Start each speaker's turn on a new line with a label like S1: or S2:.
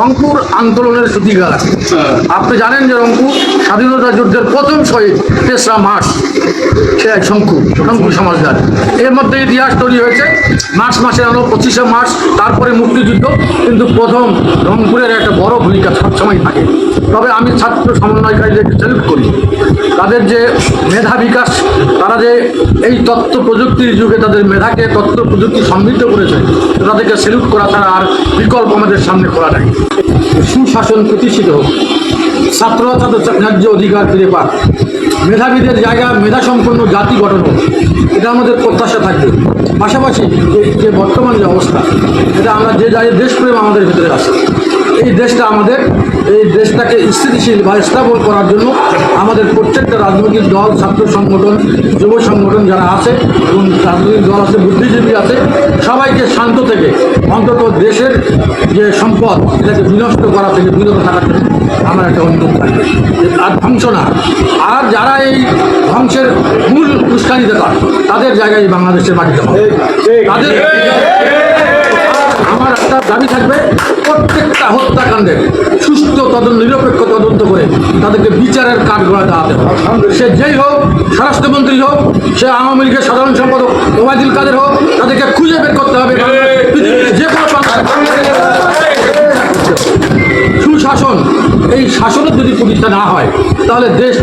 S1: রংপুর আন্দোলনের সূতিকার আপনি জানেন যে রংপুর স্বাধীনতা যুদ্ধের প্রথম শহীদ তেসরা মার্চ। সে এক শঙ্কু শঙ্কু সমাজদার। এর মধ্যে ইতিহাস তৈরি হয়েছে। মার্চ মাসে হলো পঁচিশে মার্চ, তারপরে মুক্তিযুদ্ধ। কিন্তু প্রথম রংপুরের একটা বড় ভূমিকা সবসময় থাকে। তবে আমি ছাত্র সমন্বয়কারীদেরকে স্যালুট করি। তাদের যে মেধা বিকাশ, তারা যে এই তথ্য প্রযুক্তির যুগে তাদের মেধাকে তথ্য প্রযুক্তি সমৃদ্ধ করেছে, তাদেরকে স্যালুট করা ছাড়া আর বিকল্প আমাদের সামনে খোলা নাই। সুশাসন প্রতিষ্ঠিত হোক। ছাত্ররা তাদের ন্যায্য অধিকার ফিরে পাক। মেধাবীদের জায়গা মেধা সম্পন্ন জাতি গঠন এটা আমাদের প্রত্যাশা থাকবে। পাশাপাশি যে- যে বর্তমান যে অবস্থা, এটা আমরা যে যাই দেশপ্রেম আমাদের ভিতরে আছে। এই দেশটা আমাদের, এই দেশটাকে স্থিতিশীল বা স্থাপন করার জন্য আমাদের প্রত্যেকটা রাজনৈতিক দল, ছাত্র সংগঠন, যুব সংগঠন যারা আছে এবং রাজনৈতিক দল আছে, বুদ্ধিজীবী আছে, সবাইকে শান্ত থেকে, অন্তত দেশের যে সম্পদ, এটাকে বিনষ্ট করা থেকে বিরত থাকার জন্য আমার একটা অনুরোধ থাকবে। আর ধ্বংস না। আর যারা এই ধ্বংসের মূল উস্কানিদাতা তাদের জায়গায় বাংলাদেশের মাটিতে হবে। তাদের আমার একটা দাবি থাকবে হত্যাকাণ্ডের সুস্থ তদন্ত, নিরপেক্ষ তদন্ত করে তাদেরকে বিচারের কাঠ গড়া দাঁড়াতে হবে। সে যেই হোক, স্বরাষ্ট্রমন্ত্রী হোক, সে আওয়ামী লীগের সাধারণ সম্পাদক ওবায়দুল কাদের হোক, তাদেরকে খুঁজে বের করতে হবে। যে। সুশাসন, এই শাসনের যদি প্রতিষ্ঠা না হয়, তাহলে দেশ